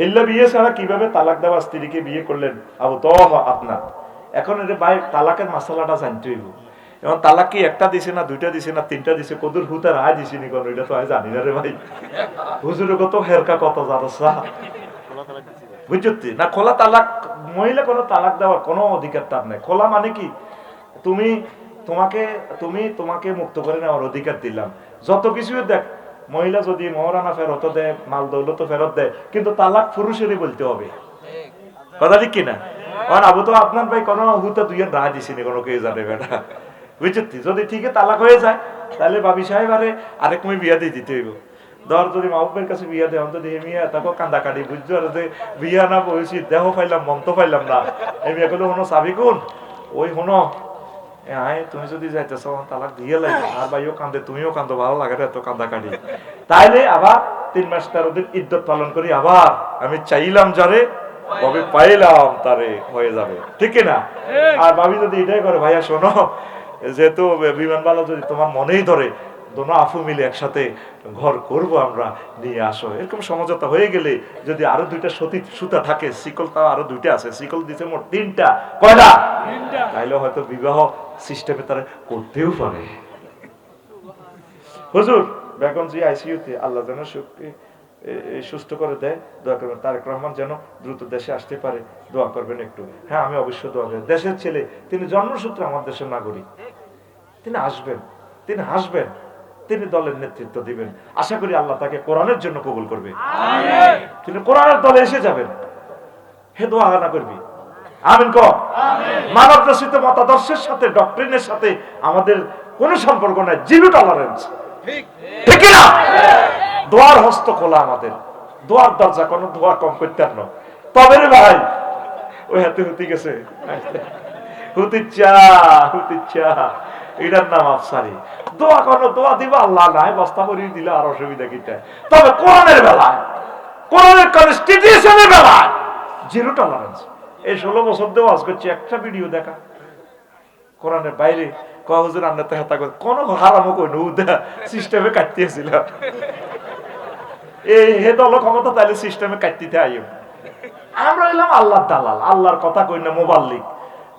হিল্লা বিয়ে ছাড়া কীভাবে তালাক দেওয়া স্ত্রীকে বিয়ে করলেন? আবু তো আপনার এখন এর ভাই, তালাকের মশলাটা জানতে হইব। এবং তালাক কি একটা দিছে না, দুইটা দিছে না, তিনটা দিছে? কদুর হুতার আয় দিছে নি কোন? এটা তো আয় জানি না রে ভাই। হুজুরে কত হেরকা কত জারসা বুঝছি না, খোলা তালাক, মহিলা কোনো তালাক দেওয়ার কোনো অধিকার তার নাই। খোলা মানে কি? তুমি, তোমাকে তুমি তোমাকে মুক্ত করে নেওয়ার অধিকার দিলাম। যত কিছু দেখ মহিলা যদি মহারানা ফেরত দেয়, মাল দৌলত ফেরত দেয়, কিন্তু তালাক পুরুষেরই বলতে হবে। কথা ঠিক কিনা? কারণ আবু তো আপনার ভাই কোনো হুতে দুই রায় দিছিনি, কোনো কেউ জানে বেটা। বুঝছি যদি ঠিকই তালাক হয়ে যায়, তাহলে বাবি সাহেব আরে আরেক মেয়ে বিয়া দিয়ে দিতে হইব। ধর যদি মাহবুবের কাছে বিয়া দেয়, অন্তত এই মিয়া তাকে কান্দা কাটি বুঝছ? আর যে বিয়া না বলছি দেহ পাইলাম মন্ত পাইলাম না। এই মিয়া গুলো হনো চাবি কোন ওই, হনো। আয় তুমি যদি যাইতেছ তালাক দিয়ে লাগে। আর ভাইও কান্দে তুমিও কান্দো ভালো লাগে এত কান্দা কাটি তাইলে আবার তিন মাস তেরো দিন ইদ্যত পালন করি আবার আমি চাইলাম যারে কবে পাইলাম তারে হয়ে যাবে। ঠিক না আর ভাবি যদি এটাই করে ভাইয়া শোনো যেহেতু বিমান বালা যদি তোমার মনেই ধরে দোনো আফু মিলে একসাথে ঘর করব আমরা নিয়ে আসো। এরকম সমঝোতা হয়ে গেলে যদি আরও দুইটা সতী সুতা থাকে শিকল তাও আরও দুইটা আছে শিকল দিতে মোট তিনটা। কয়টা? তাইলে হয়তো বিবাহ সিস্টেমে তারা করতেও পারে। হুজুর বেগমজি আইসিইউতে আল্লাহ যেন সুস্থ করে দেয়। দোয়া করবেন তারেক রহমান যেন দ্রুত দেশে আসতে পারে। দোয়া করবেন একটু। হ্যাঁ আমি অবশ্যই দোয়া করব দেশের ছেলে তিনি জন্মসূত্রে আমার দেশের নাগরিক। তিনি আসবেন তিনি হাসবেন। তিনি দলের নেতৃত্ব দিবেন। আশা করি আল্লাহ তাকে কোরআনের জন্য কবুল করবে। তিনি কোরআনের দলে এসে যাবেন। হে দোয়া না করবি। আমিন মানব রচিত মতাদর্শের সাথে ডক্টরিনের সাথে আমাদের কোনো সম্পর্ক নাই। জিরো টলারেন্স ঠিক। না দোয়ার হস্ত খোলা আমাদের। দোয়ার দরজা কোনো দোয়া কম করতে তবে রে ভাই ওই হাতে হুতি গেছে। এটার নাম আফসারি। দোয়া করো, দোয়া দিবা, আল্লাহ নাই দিলে আর অসুবিধা কিটা তবে কোরআনের বেলায়, কোরআনের কনস্টিটিউশনের বেলায় জিরো টলারেন্স এই ষোলো বছর দিয়ে করছি, একটা ভিডিও দেখা। কোরআনের বাইরে হেতা করে। কই নু সিস্টেমে কাটতেছিল এই হে দল ক্ষমতা, তাইলে সিস্টেমে কাটতে আইও। আমরা হইলাম আল্লাহর দালাল। আল্লাহর কথা কই না মোবাল্লিক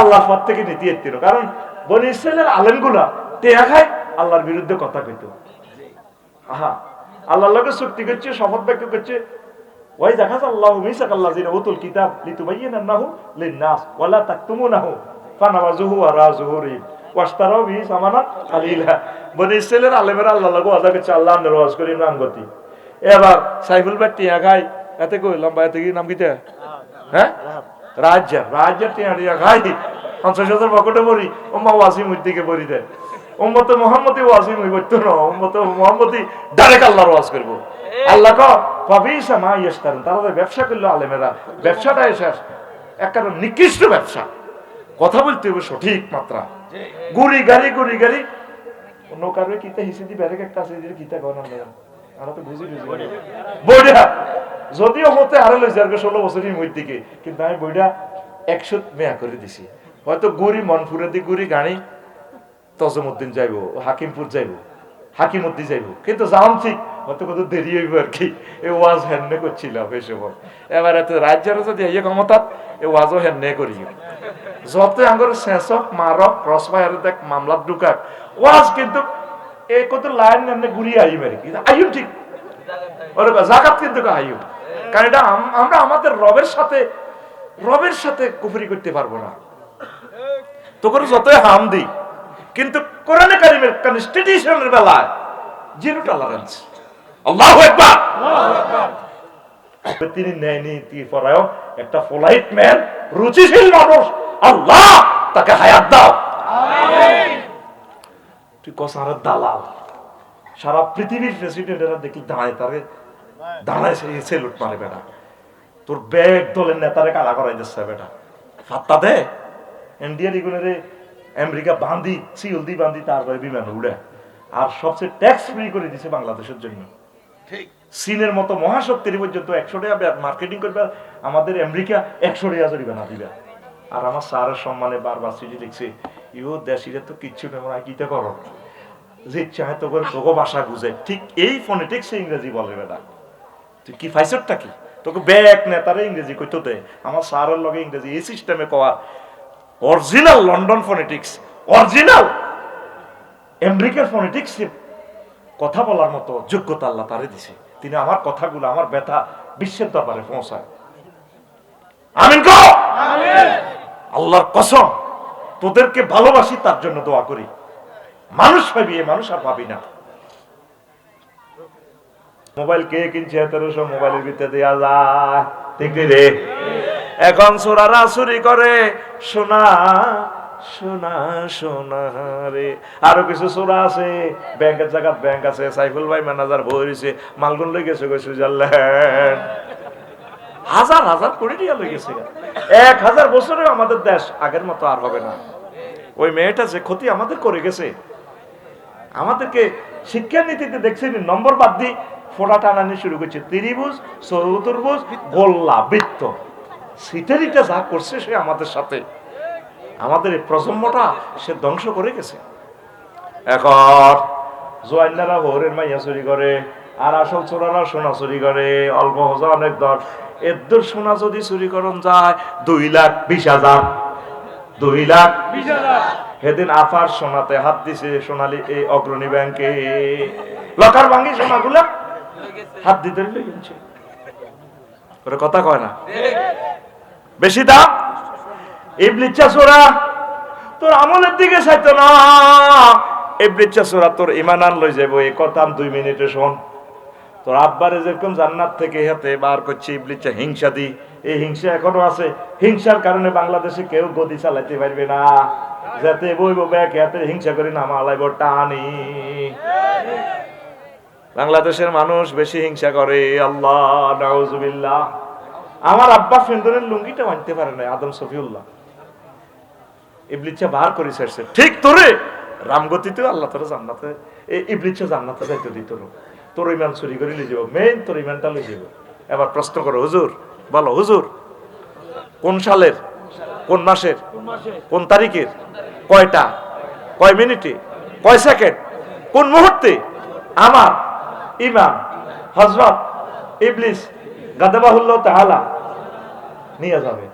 আল্লাহর কারণ বনি ইসরায়েলের আলেমগুলা টেয়া খায় আল্লাহর বিরুদ্ধে কথা কইতো আহা আল্লাহর চুক্তি করছে শপথ বাক্য করছে ওয়াই দেখা আল্লাহ মিসাক আল্লাহ জিনা উতুল কিতাব লিতুবাইয়িনান্নাহু লিন-নাস ওয়ালা তাকতুমুনাহু ওয়ারা যুহুরিহিম ওয়াশতারাউ বিহি সামানান কালিলা বনি ইসরায়েলের আলেমেরা আল্লাহ লগে আল্লাহ করি গতি। এবার সাইফুল এতে কই, লম্বা, এতে কি নাম কিটা হ্যাঁ? রাজ্য রাজ্য টিয়া টিয়া খাই পঞ্চাশ পড়ি ওম্মা ওয়াসিম উদ্দিকে পড়ি মোহাম্মদি ওয়াসিম করতো না উম্মতে মোহাম্মদি ডাইরেক্ট আল্লাহর ওয়াজ করব। আল্লাহ ক পাবিসা মা তারা ব্যবসা করল আলেমেরা ব্যবসাটা এসে একটা নিকৃষ্ট ব্যবসা। কথা বলতে হবে সঠিক মাত্রা। গুড়ি গাড়ি গুড়ি গাড়ি। অন্য কারও কিতা দি একটা আছে কিতা গণ আমরা তো বুঝি বুঝি। বইটা যদিও মতে আরও লই যাবে ষোলো বছরই মধ্যে দিকে কিন্তু আমি বইটা একশো মেয়া করে দিছি। হয়তো গুড়ি মনপুরে দি গুড়ি গাড়ি তজমুদ্দিন যাইব হাকিমপুর যাইব। হাকিমুদ্দিন যাইব কিন্তু যাম ঠিক হয়তো কত দেরি হইব আর কি। এ ওয়াজ হেন্নে করছিলাম এই সময়। এবার এত রাজ্যের যদি এই ক্ষমতা এ ওয়াজও হেন্নে করি। যত আঙ্গর শেষক মারক ক্রস ফায়ার দেখ, মামলাত ঢুকাক। ওয়াজ কিন্তু এ কত লাইন এমনি ঘুরিয়ে আইব আর কি। আইব ঠিক। ওরে জাকাত কিন্তু আইব কারণ এটা আম- আমরা আমাদের রবের সাথে রবের সাথে কুফরি করতে পারব না। তোকে যতই হাম দিই কিন্তু কোরআনে কারিমের কনস্টিটিউশনের বেলায় জিরো টলারেন্স আল্লাহু আকবার। তিনি ন্যায় নীতি পরায়ণ একটা ফোলাইট ম্যান রুচিশীল মানুষ। আল্লাহ তাকে হায়াত দাও। তুই কসারের দালাল সারা পৃথিবীর প্রেসিডেন্টেরা দেখি দাঁড়ায় তারে দাঁড়ায় সে সেলুট মারে বেটা। তোর ব্যাগ দলের নেতারে কালা করাই দিচ্ছে বেটা। ফাত্তা দে। ইন্ডিয়ান ইগুনের আমেরিকা বান্ধি সিউলদি বান্ধি তারপরে বিমান উড়ে। আর সবচেয়ে ট্যাক্স ফ্রি করে দিছে বাংলাদেশের জন্য। ঠিক। চীনের মতো মহাশক্তির পর্যন্ত একশো টাকা মার্কেটিং করবে আমাদের আমেরিকা একশো টাকা জরিমানা দিবে। আর আমার স্যারের সম্মানে বারবার চিঠি লিখছে ইও দেশিরে তো কিচ্ছু নেই কিতে করো? যে চাহে তো করে তোকে ভাষা বুঝে। ঠিক এই ফোনেটিক্স ইংরেজি বলে বেটা। তুই কি ফাইসরটা কি? তোকে ব্যাগ নেতারে ইংরেজি কইতো দে। আমার স্যারের লগে ইংরেজি এই সিস্টেমে কওয়া অরিজিনাল লন্ডন ফোনেটিক্স অরিজিনাল আমেরিকার ফোনেটিক্স কথা বলার মতো যোগ্যতা আল্লাহ তারে দিছে। তিনি আমার কথাগুলো আমার ব্যথা বিশ্বের দরবারে পৌঁছায়। আমিন কো আল্লাহর কসম তোদেরকে ভালোবাসি তার জন্য দোয়া করি। মানুষ পাবি এ মানুষ আর পাবি না। মোবাইল কে কিনছে তেরোশো? মোবাইলের ভিতরে দেওয়া যায়। ঠিক রে। এখন সোরারা চুরি করে সোনা সোনা সোনা রে। আরও কিছু সোনা আছে? ব্যাংকের জায়গা ব্যাংক আছে, সাইফুল ভাই ম্যানেজার বইছে মালগুন লই গেছে গো সুইজারল্যান্ড? হাজার হাজার কোটি টাকা লই গেছে এক হাজার বছরে আমাদের দেশ আগের মতো আর হবে না। ওই মেয়েটা যে ক্ষতি আমাদের করে গেছে, আমাদেরকে শিক্ষা নীতিতে দেখছেন নম্বর বাদ দিয়ে ফোটা টানানি শুরু করছে। ত্রিভুজ, চতুর্ভুজ, গোল্লা, বৃত্ত। সিটারিটা যা করছে সে আমাদের সাথে। আমাদের এই প্রজন্মটা সে ধ্বংস করে গেছে। এখন জোয়ান্নারা হরের মাইয়া চুরি করে আর আসল চোরারা সোনা চুরি করে অল্প হজা অনেক দর। এর সোনা যদি চুরি করন যায় দুই লাখ বিশ হাজার। দুই লাখ। বিশ হাজার। সেদিন আফার সোনাতে হাত দিছে সোনালি এই অগ্রণী ব্যাংকে। লকার ভাঙ্গি সোনাগুলা হাত দিতে কথা কয় না। বেশি দাম? হিংসা হিংসার কারণে বাংলাদেশে কেউ গদি চালাইতে পারবে না। যাতে বইব ব্যাগ হাতে হিংসা করি না, মালাইব টানি। বাংলাদেশের মানুষ বেশি হিংসা করে, আল্লাহ আমার আব্বা ফেন্দনের লুঙ্গিটা মানতে পারে না, আদম সফিউল্লাহ। ইবলিচ্ছা বার করে ছেড়ছে। ঠিক তোরে। রামগতিতেও আল্লাহ তোর জান্নাতে এই ইবলিচ্ছা জান্নাতে যাইতে দিত। তোর ইমান চুরি করে লিয়ে যাব। মেন তোর ইমানটা লিয়ে যাব। এবার প্রশ্ন করো, হুজুর, বলো, হুজুর, কোন সালের, কোন মাসের, কোন তারিখের, কয়টা, কয় মিনিটে, কয় সেকেন্ড, কোন মুহূর্তে আমার ইমাম হজরত ইবলিস গাদাবাহুল্লাহ তাআলা নিয়ে যাবে?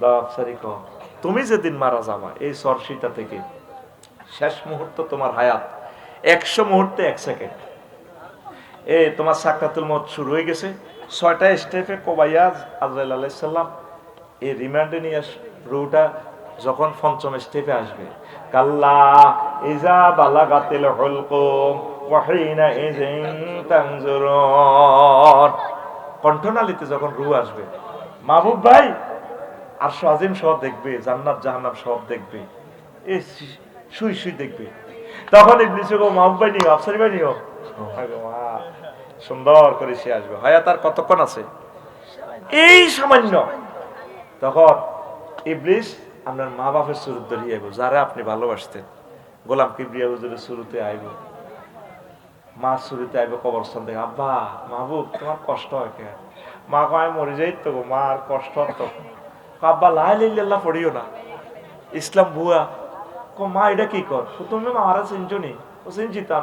দফসারি কম। তুমি যেদিন মারা যাবা, এই সরসিটা থেকে। শেষ মুহূর্ত তোমার হায়াত। একশো মুহূর্তে এক সেকেন্ড। এ, তোমার সাকরাতুল মত শুরু হয়ে গেছে। ছয়টা স্টেপে কোবাইয়া আজরাইল আলাইসাল্লাম এই রিমান্ডে নিয়ে রুটা যখন পঞ্চম স্টেপে আসবে। কাল্লা ইজা ইজিন তানজুরুন। কণ্ঠনালীতে যখন রু আসবে, মাহবুব ভাই আর আজিম সব দেখবে, জান্নাত, জাহান্নাম সব দেখবে। এ শুই শুই দেখবে। তখন ইবলিসে গো মাহবুব ভাই নিও, আফসারি ভাই নিও। সুন্দর করে সে আসবে। হায়াত আর কতক্ষণ আছে? এই সামান্য। তখন ইবলিস আপনার মা বাপের সুরত ধরিয়ে আইব, যারা আপনি ভালোবাসতেন। গোলাম কিবরিয়া হুজুরের শুরুতে আইব। মা শুরুতে আইব কবরস্থান থেকে। আব্বা, মাহবুব, তোমার কষ্ট হয় কে মা কয় মরে যাই তো মা আর কষ্ট হতো আব্বা লাইল্লাহ পড়িও না। ইসলাম ভুয়া। কো মা এটা কি কর? তুমি মারা চিনছো নি ও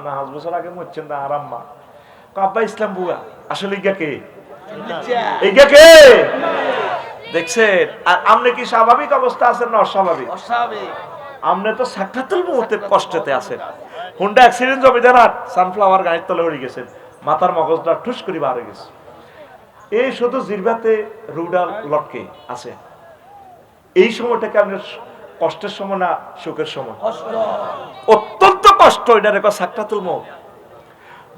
না পাঁচ বছর আগে মরছেন না ইসলাম ভুয়া? আসলে ইগা কে? ইগা কে? দেখছেন আর আপনি কি স্বাভাবিক অবস্থা আছেন না অস্বাভাবিক? আপনি তো সাক্ষাতুল মুহূর্তে কষ্টতে আছেন। হুন্ডা অ্যাক্সিডেন্ট জমি দেন আর সানফ্লাওয়ার গাড়ির তলে উড়ে গেছেন মাথার মগজটা ঠুস করে বার হয়ে গেছে। এই শুধু জিরবাতে রুডাল লটকে আছে। এই সময়টাকে আপনার কষ্টের সময় না সুখের সময়? অত্যন্ত কষ্ট এটা রেখা সাক্ষাতুল মত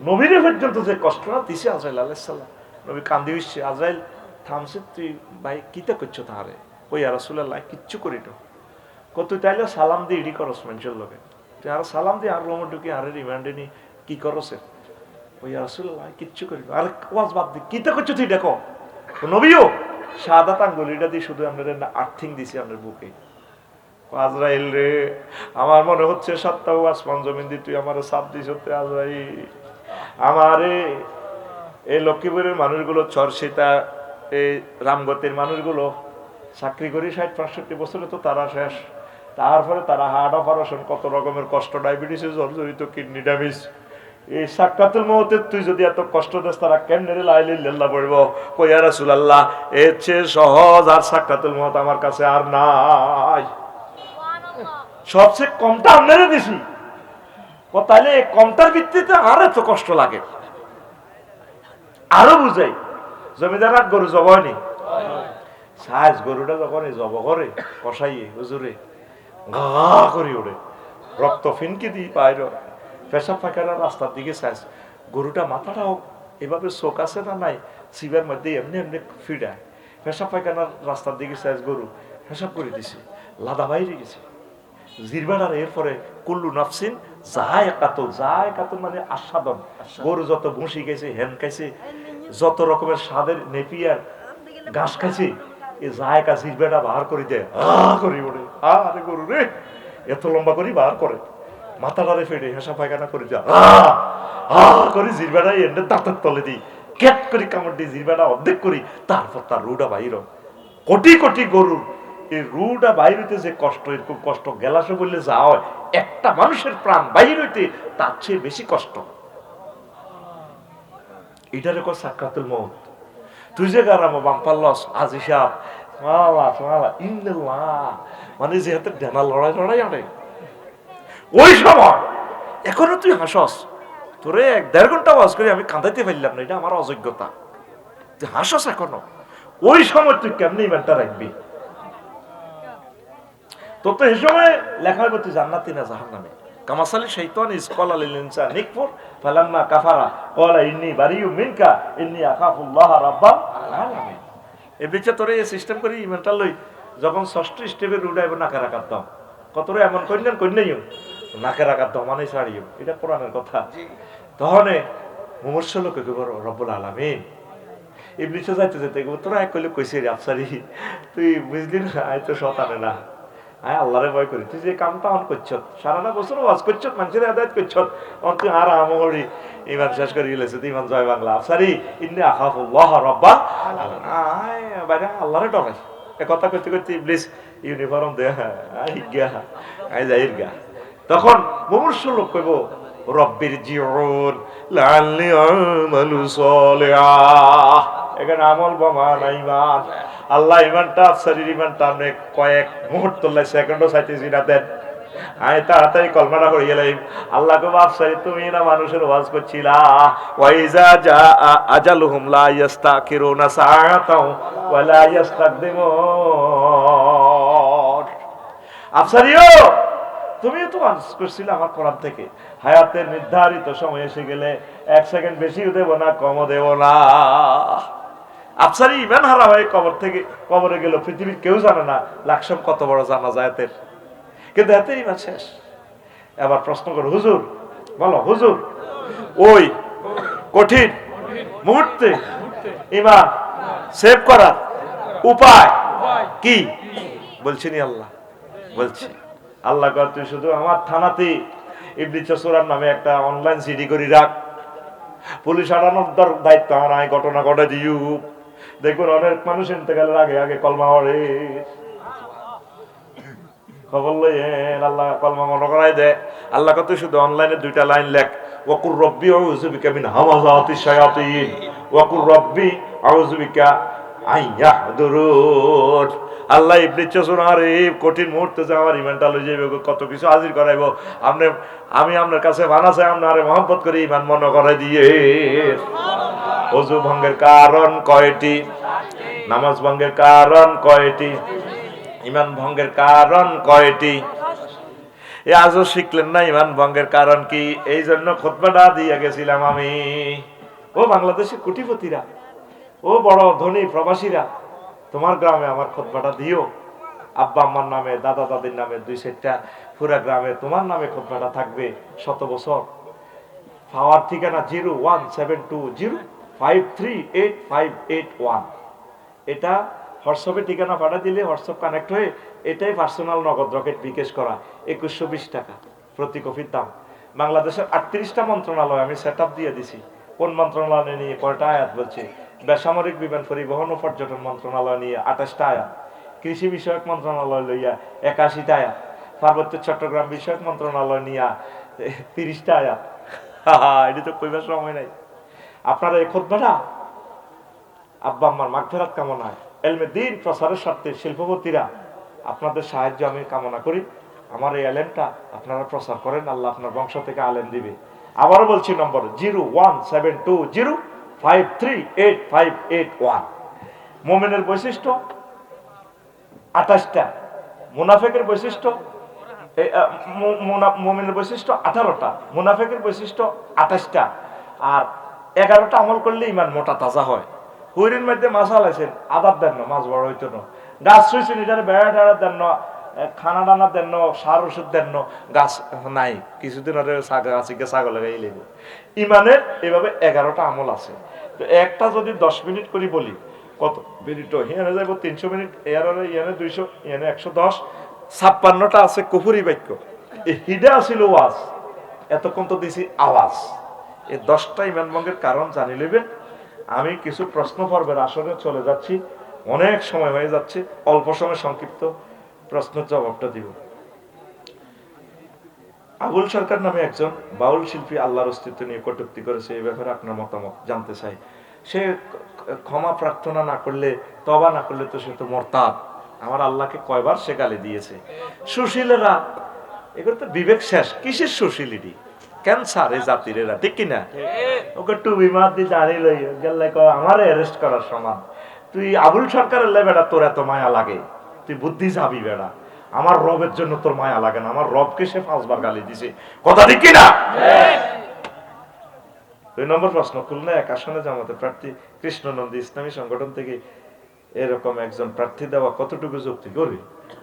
নবীর পর্যন্ত যে কষ্টটা দিছে আজরাইল আলাইসাল্লাম নবী কান্দি উঠছে আজরাইল থামছে তুই ভাই কিতা করছ তাহারে? ওই আর রাসূলুল্লাহ কিচ্ছু করি তো। কত তাইলে সালাম দিয়ে ইডি করস মানুষের লগে। তুই আর সালাম দিয়ে আর রোমে ঢুকি আর রিমান্ডে নি কি করস? ওই আর রাসূলুল্লাহ কিচ্ছু করি না। আরে ওয়াজ বাদ দি কি তো করছ তুই দেখো? নবীও সাদা আঙ্গুলিটা দিয়ে শুধু আপনাদের আর্থিং দিছি আপনার বুকে। আজরাইল রে, আমার মনে হচ্ছে সপ্তাহ আসমান জমিন দিয়ে তুই আমার সাপ দিস হতে, আজরাইল। আমারে এই লক্ষ্মীপুরের মানুষগুলো, চরসিতা, এই রামগতির মানুষগুলো, চাকরি করি ষাট পঁয়ষট্টি বছরে তো তারা শেষ। তারপরে তারা হার্ট অপারেশন, কত রকমের কষ্ট, ডায়াবেটিসে জর্জরিত, কিডনি ড্যামেজ। এই সাক্ষাতুল মহতে তুই যদি এত কষ্ট দেস তারা কেমনে পড়ব কইয়া রাসূলুল্লাহ এর চেয়ে সহজ আর সাক্ষাতুল মহত আমার কাছে আর নাই। সবচেয়ে কমটা আপনারে দিছি। ও তাহলে কমটার ভিত্তিতে আর এত কষ্ট লাগে। আরও বুঝাই জমিদার আর গরু জব হয়নি? সাজ গরুটা যখন জব করে কষাইয়ে হুজুরে গা করি ওরে রক্ত ফিনকি দিই পায় পেশাব পায়খানার রাস্তার দিকে সাজ গরুটা মাথাটাও এভাবে চোখ আছে না নাই? শিবের মধ্যে এমনি এমনি ফিডায় পেশাব পায়খানার রাস্তার দিকে সাজ গরু। পেশাব করে দিছে। লাদা বাইরে গেছে। জিরবাডার এরপরে কুল্লু নাফসিন যাহাই কাতল যাহাই কাতল মানে আস্বাদন। গরু যত ভুসি গেছে হেন খাইছে যত রকমের স্বাদের নেপিয়ার ঘাস খাইছে এ জায়গা জিরবেটা বার করে দেয় আ করি ওরে আরে গরু রে এত লম্বা করি বার করে। মাথাটারে ফেটে হেসা পায়খানা করে দেয় আ করে জিরবেটা এনে দাঁতের তলে দিই। ক্যাট করে কামড় দিয়ে জিরবেটা অর্ধেক করি, তারপর তার রুটা বাইর কোটি কোটি গরুর এই রুটা বাইর হইতে যে কষ্ট, এরকম কষ্ট গেলাসে বললে যা হয়, একটা মানুষের প্রাণ বাইর হইতে তার চেয়ে বেশি কষ্ট। এটার কর সাক্ষাতুল মত তুই যে গারামো বাম্পার লস আজ ইন্দাল্লাহ মানে যে হাতে ডেনা লড়াই লড়াই আনে। ওই সময় এখনও তুই হাসস? তোরে এক দেড় ঘণ্টা ওয়াজ করে আমি কাঁদাইতে পারলাম না, এটা আমার অযোগ্যতা। তুই হাসস এখনও? ওই সময় তুই কেমনি ইভেন্টটা রাখবি? তোর তো এই সময় লেখা তুই জান্নাতি না জাহান নামে কামাসালি শৈতান, ইসকল আলিল ইনসান নিকফুর, ফালাম্মা কাফারা, ক্বালা ইন্নী বারিউ মিনকা, ইন্নী আখাফুল্লাহ রাব্বাল আলামিন। এই বিচে তোরে এই সিস্টেম করে ইমেলটা লই যখন ষষ্ঠ স্টেপে রুডাইব নাকে রাখার দাম কতরে এমন করলেন কন্যাইও? নাকে রাখার দাম মানে ছাড়িও এটা কোরআনের কথা। তহনে মুমূর্ষ লোকে রব্বুল আলামিন। ইবলিশে যাইতে যেতে তোরা এক কইলে কইছে রে আফসারি? তুই বুঝলি না? আয় তো শতানে না। আয় আল্লাহরে ভয় করি। তুই যে কামটা অন করছ, সারাটা বছর ওয়াজ করছ, মানুষের আদায়ত করছ অন তুই আর আমরি ইমান শেষ করে গেলেছে তুই ইমান জয় বাংলা। আফসারি, ইন্নি আখাফুল্লাহ রব্বা আয় বাইরে আল্লাহরে ডরাই। কথা করতে করতে ইবলিস ইউনিফর্ম দে আই গা আই যাই গা তখন মুমূর্ষ লোক কইব, রব্বির জিউন লাল্লি আমালু সলিহা। এখানে আমল বোমা না ইমান। আল্লাহ ইমানটা আফসারির ইমানটা আপনি কয়েক মুহূর্ত লাই সেকেন্ডও চাইতেছি না, দেন। আমি তাড়াতাড়ি কলমাটা করে গেলাম আল্লাহ কো আফসারি তুমি না মানুষের ওয়াজ করছিলা? ওয়াইজা যা আজালুহুম লা ইস্তাকিরুনা সাআতাও ওয়া লা ইস্তাকদিমুন আফসারিও তুমিও তো আনস করছিলে আমার কোরআন থেকে। হায়াতের নির্ধারিত সময় এসে গেলে এক সেকেন্ড বেশিও দেব না, কমও দেব না। আফসারি ইমান হারা হয়ে কবর থেকে, কবরে গেল পৃথিবীর কেউ জানে না লাকসম কত বড় জানা যায় এতের কিন্তু এতের ইমান শেষ। এবার প্রশ্ন করো, হুজুর, বলো, হুজুর, ওই কঠিন মুহূর্তে ইমান সেভ করার উপায় কি? বলছি নি আল্লাহ, বলছি। আল্লাহ কর তুই শুধু আমার থানাতে ইবলি চসুরার নামে একটা অনলাইন সিডি করি রাখ। পুলিশ আনানোর দর- দায়িত্ব আমার, আমি ঘটনা ঘটে দিউ দেখুন, অনেক মানুষ ইন্তেকালের আগে আগে কলমা হরে খবর লইয়েন আল্লাহ কলমা মনে করাই দে। আল্লাহ কত শুধু অনলাইনে দুইটা লাইন লেখ। ওয়াকুর রব্বি আউযুবিকা মিন হামাযাতিশ শায়াতিন। ওয়াকুর রব্বি আউযুবিকা আইয়াহদুরুন আল্লাহ ইবলিস চসুন আর এই কঠিন মুহূর্তে যে আমার ইমানটা লই যাইবে কত কিছু হাজির করাইবো। আপনি আমি আপনার কাছে মানাছে আপনার মহব্বত করে ইমান মনে করাই দিয়ে। অজু ভঙ্গের কারণ কয়টি? নামাজ ভঙ্গের কারণ কয়টি? ইমান ভঙ্গের কারণ কয়টি? এ আজও শিখলেন না ইমান ভঙ্গের কারণ কি? এই জন্য খোদবাটা দিয়ে গেছিলাম আমি। ও বাংলাদেশের কোটিপতিরা, ও বড় ধনী প্রবাসীরা তোমার গ্রামে আমার খোদবাটা দিও। আব্বা আম্মার নামে, দাদা দাদির নামে দুই সেটটা পুরা গ্রামে তোমার নামে খোদবাটা থাকবে শত বছর। পাওয়ার ঠিকানা zero one seven two zero five three eight five eight one. এটা হোয়াটসঅ্যাপে ঠিকানা পাঠা দিলে হোয়াটসঅ্যাপ কানেক্ট হয়ে এটাই পার্সোনাল নগদ রকেট বিকাশ করা একুশশো বিশ টাকা প্রতি কপির দাম। বাংলাদেশের আটত্রিশটা মন্ত্রণালয় আমি সেট দিয়ে দিছি। কোন মন্ত্রণালয় নিয়ে কয়টা আয়াত বলছে? বেসামরিক বিমান পরিবহন ও পর্যটন মন্ত্রণালয় নিয়ে আঠাশটা আয়াত। কৃষি বিষয়ক মন্ত্রণালয় লইয়া একাশিটা আয়াত। পার্বত্য চট্টগ্রাম বিষয়ক মন্ত্রণালয় নিয়ে তিরিশটা আয়াত। এটা তো কইবার সময় নাই। আপনারা এই খোদ্বাটা আব্বা আম্মার মাগফেরাত কামনায় এলমে দিন প্রসারের স্বার্থে শিল্পপতিরা আপনাদের সাহায্য আমি কামনা করি। আমার এই এলেমটা আপনারা প্রচার করেন, আল্লাহ আপনার বংশ থেকে আলেম দিবে। আবারও বলছি নম্বর, zero one seven two zero five eight five eight মোমেনের বৈশিষ্ট্য আঠাশটা। মুনাফেকের বৈশিষ্ট্য এই, আহ, মু- বৈশিষ্ট্য আঠারোটা। মুনাফেকের বৈশিষ্ট্য আঠাশটা। আর এগারোটা আমল করলে ইমান মোটা তাজা হয়। হুইরির মধ্যে মাছ হালাইছেন আদার দেন না মাছ বড় হইতো না। গাছ শুয়েছেন এটার বেড়া টেড়া দেন না। খানা দানা দেন সার ওষুধ দেন গাছ নাই। কিছুদিন আগে গাছিকে ছাগল লাগাই লেগে ইমানের এভাবে এগারোটা আমল আছে। তো একটা যদি দশ মিনিট করি বলি, কত? মিনিট হিয়ানে যাইব, তিনশো মিনিট। এয়ার ইয়ানে দুইশো, ইয়ানে একশো দশ। ছাপ্পান্নটা আছে কুফুরি বাক্য। এই হিডা আছিল ওয়াজ। এতক্ষণ তো দিছি আওয়াজ। এই দশটা ইমান ভঙ্গের কারণ জানি নেবেন আমি কিছু প্রশ্ন পর্বের আসরে চলে যাচ্ছি। অনেক সময় হয়ে যাচ্ছে। অল্প সময় সংক্ষিপ্ত। প্রশ্নের জবাবটা দিব। আবুল সরকার নামে একজন বাউল শিল্পী আল্লাহর অস্তিত্ব নিয়ে কটূক্তি করেছে এই ব্যাপারে আপনার মতামত জানতে চাই। সে ক্ষমা প্রার্থনা না করলে তবা না করলে তো সে তো মরতাদ। আমার আল্লাহকে কয়বার সে গালি দিয়েছে। সুশীলেরা, এগুলো তো বিবেক শেষ। কিসের সুশীলিটি ক্যান্সার এই জাতির এরা, ঠিক কিনা? ওকে টুবি মার দিয়ে লই, গেলে আমার অ্যারেস্ট করার সমান। তুই আবুল সরকারের লে বেড়া তোর এত মায়া লাগে? তুই বুদ্ধি যাবি বেড়া। আমার রবের জন্য তোর মায়া লাগে না, আমার রবকে সে পাঁচবার গালি দিছে। কথা ঠিক কিনা? দুই নম্বর প্রশ্ন, খুলনা এক আসনে জামাতে প্রার্থী কৃষ্ণনন্দী ইসলামী সংগঠন থেকে এরকম একজন প্রার্থী দেওয়া কতটুকু যুক্তি করবে?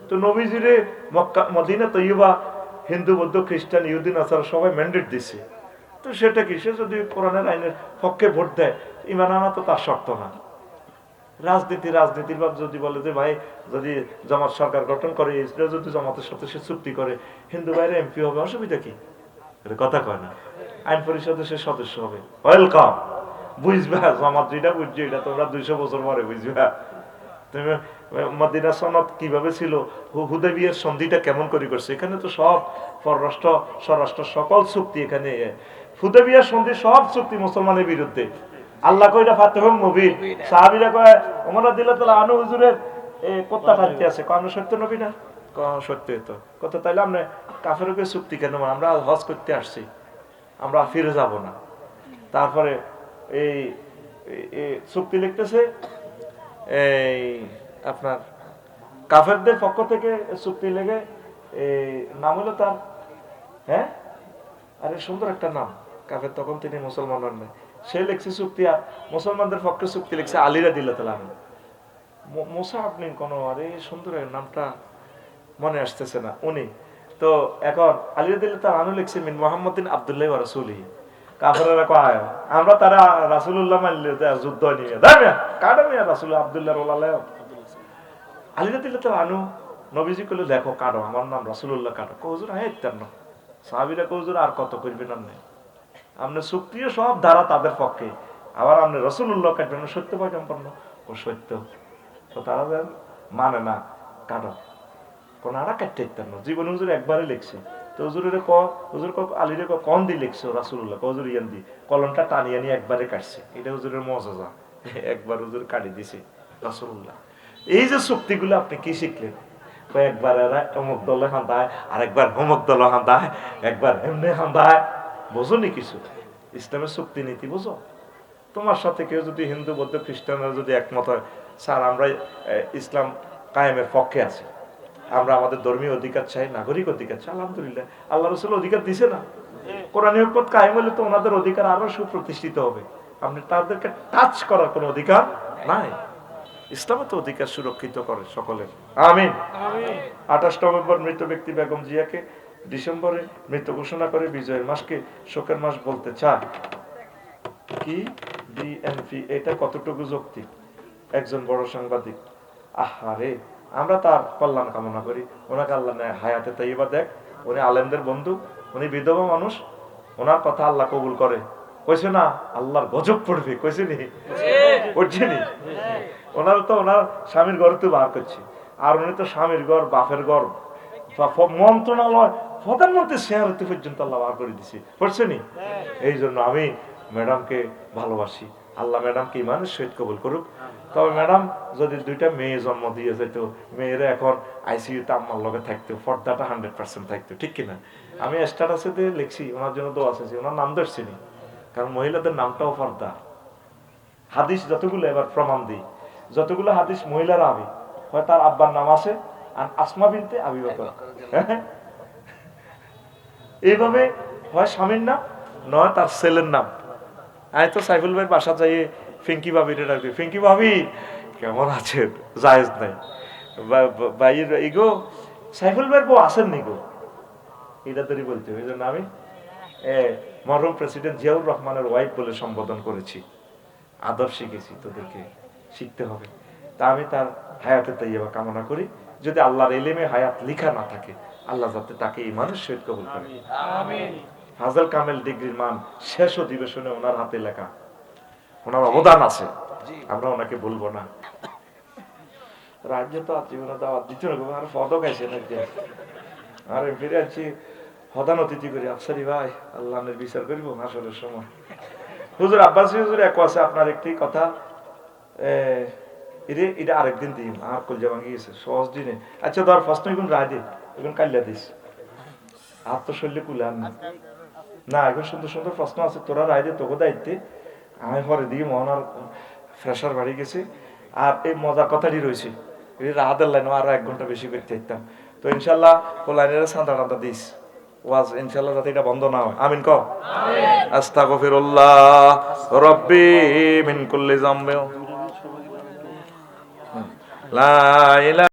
তো নবীজিরে মক্কা, মদিনা তৈবা হিন্দু, বৌদ্ধ, খ্রিস্টান, ইহুদিন আসার সবাই ম্যান্ডেট দিছে। তো সেটা কি? সে যদি কোরআনের আইনের পক্ষে ভোট দেয়, ইমান আনা তো তার শর্ত না। রাজনীতি, রাজনীতির বাদ যদি বলে যে, ভাই, যদি জামাত সরকার গঠন করে ইসরায়েল যদি জামাতের সাথে সে চুক্তি করে, হিন্দু বাইরে এমপি হবে, অসুবিধা কি? কথা কয় না। আইন পরিষদের সে সদস্য হবে। ওয়েলকাম বুঝবা, জামাত যেটা বুঝছ, এটা তোমরা দুইশো বছর পরে বুঝবা। তুমি, মদিনা সনদ কীভাবে ছিল হুদেবিয়ার সন্ধিটা কেমন করে করছে? এখানে তো সব পররাষ্ট্র, স্বরাষ্ট্র সকল চুক্তি এখানে। হুদেবিয়ার সন্ধি সব চুক্তি মুসলমানের বিরুদ্ধে। আল্লাহ কইরা ফাতেহ মুবিন। সাহাবীরা কয় ওমর তাহলে আনু হুজুরের কোত্তা টানতে আছে। আমরা সত্য নবী না? কয় সত্য তো। কত তাইলে আমরা কাফেরকে চুক্তি কেন আমরা হজ করতে আসছি। আমরা ফিরে যাব না। তারপরে এই চুক্তি লিখতেছে এই আপনার কাফেরদের পক্ষ থেকে চুক্তি লেগে এই নাম হলো তার হ্যাঁ? আরে সুন্দর একটা নাম। কাফের তখন তিনি মুসলমান হন নাই। সে লিখছে চুক্তি মুসলমানদের পক্ষে চুক্তি লিখছে আলিরা দিল তালা মোসা আপনি কোনো আরে সুন্দর নামটা মনে আসতেছে না, উনি। তো এখন আলিরা দিল তার আনু লিখছে মিন মোহাম্মদিন আবদুল্লাহ আমরা তারা মানলে যুদ্ধ নিয়ে রাসুল? আবদুল্লাহ আনু আমার নাম কহুজুর হ্যাঁ না আর কত করবেন আপনি আপনি সুপ্রিয় সব ধারা তাদের পক্ষে। আবার আপনি রসুল্লাহ কাটবেন সত্য পয়গম্পন্ন ও সত্য। তো তারা মানে না কাটো কোন আরা কাটতে না। জীবন হুজুর একবারে লিখছে। তো হুজুরের ক, হুজুর ক, আলিরে ক কন দি লিখছে রাসুল্লাহ হুজুর ইয়ান দি কলমটা টানিয়ে নিয়ে একবারে কাটছে। এটা হুজুরের মজা একবার হুজুর কাটি দিছে রাসুল্লাহ এই যে শক্তিগুলো আপনি কি শিখলেন? একবার অমুক দলে হান্দায় আরেকবার অমুক দলে হান্দায় একবার এমনি হান্দায় বোঝো নি কিছু? ইসলামের শক্তি নীতি বোঝো। তোমার সাথে কেউ যদি হিন্দু বৌদ্ধ খ্রিস্টানরা যদি একমত হয় স্যার আমরা ইসলাম কায়েমের পক্ষে আছি। আমরা আমাদের ধর্মীয় অধিকার চাই নাগরিক অধিকার চাই আলহামদুলিল্লাহ। আল্লাহ রসুল অধিকার দিছে না। কোরআন হকমত কায়েম হলে তো ওনাদের অধিকার আরও সুপ্রতিষ্ঠিত হবে। আপনি তাদেরকে টাচ করার কোনো অধিকার নাই। ইসলামে তো অধিকার সুরক্ষিত করে সকলের। আমিন। আঠাশ নভেম্বর মৃত ব্যক্তি বেগম জিয়াকে ডিসেম্বরে মৃত ঘোষণা করে বিজয়ের মাসকে শোকের মাস বলতে চায় কি? ডিএনপি এটা কতটুকু যৌক্তিক? একজন বড় সাংবাদিক। আহারে, আমরা তার কল্যাণ কামনা করি। ওনাকে আল্লাহ নেয় হায়াতে তাই এবার দেখ। উনি আলেমদের বন্ধু, উনি বিধবা মানুষ। ওনার কথা আল্লাহ কবুল করে। কইছে না, আল্লাহর গজব পড়বে। কইছে নি? পড়ছে নি? ওনার তো ওনার স্বামীর ঘর তো বার করছে। আর উনি তো স্বামীর ঘর, বাপের ঘর। মন্ত্রণালয় প্রধানমন্ত্রী শেয়ার হতে পর্যন্ত আল্লাহ বার করে দিছে। পড়ছে নি? এই জন্য আমি ম্যাডামকে ভালোবাসি। আল্লাহ ম্যাডামকে ইমানের সহিত কবুল করুক। তবে ম্যাডাম যদি দুইটা মেয়ে জন্ম দিয়ে যেত মেয়েরা এখন আইসিইউতে আম্মার লগে থাকতো পর্দাটা হান্ড্রেড পার্সেন্ট থাকতো ঠিক কিনা? আমি স্ট্যাটাসে দিয়ে লিখছি ওনার জন্য দোয়া আছে ওনার নাম ধরছি নি। কারণ মহিলাদের নামটাও পর্দা। হাদিস যতগুলো এবার প্রমাণ দিই যতগুলো হাদিস মহিলারা আবি হয় তার আব্বার নাম আছে আর আসমা বিনতে আবি বকর। এইভাবে হয় স্বামীর নাম নয় তার ছেলের নাম। আমি তো সাইফুল ভাইয়ের বাসা যাই ফিঙ্কি ভাবি রে ডাকি ফিঙ্কি ভাবি কেমন আছেন? জায়েজ নাই। ভাইয়ের ইগো সাইফুল ভাইয়ের বউ আসেন নি গো? এটা তোরই বলতে এই জন্য আমি এ, মরহুম প্রেসিডেন্ট জিয়াউর রহমানের ওয়াইফ বলে সম্বোধন করেছি। আদর শিখেছি তোদেরকে শিখতে হবে। তা আমি তার হায়াতে তাইবা কামনা করি। যদি আল্লাহর এলেমে হায়াত লিখা না থাকে আল্লাহ যাতে তাকে ইমানের সহিত কবুল করে। ফাজল কামেল ডিগ্রির মান শেষ অধিবেশনে ওনার হাতে লেখা। ওনার অবদান আছে। আমরা ওনাকে বলব না। রাজ্য তো দাওয়াত আর নাকি আর ফিরে আছি হদান অতিথি করি। আফসারি ভাই আল্লাহের বিচার করিব আসলের সময়। হুজুর আব্বাসী হুজুর এক আছে আপনার একটি কথা। এটা এটা আরেকদিন দিন আর কলজা ভাঙি গেছে সহজ দিনে। আচ্ছা ধর ফার্স্ট রায় দে। এখন কাল্লা দিস। আর তো শরীরে না এখন সুন্দর সুন্দর প্রশ্ন আছে। তোরা রায় দে তোকে দায়িত্বে আমি পরে দিয়ে মহনার ফ্রেশার বাড়ি গেছে। আর এই মজার কথাটি রয়েছে। এই রাহাতের লাইনে আরও এক ঘণ্টা বেশি করতে দিতাম তো ইনশাল্লাহ ও লাইনের সাঁতার টান্দা দিস। ওয়াজ ইনশাল্লাহ যাতে এটা বন্ধ না হয়। আমিন কও। আস্তাগফিরুল্লাহ রব্বি মিন কুল্লি জামবে লা ইলাহা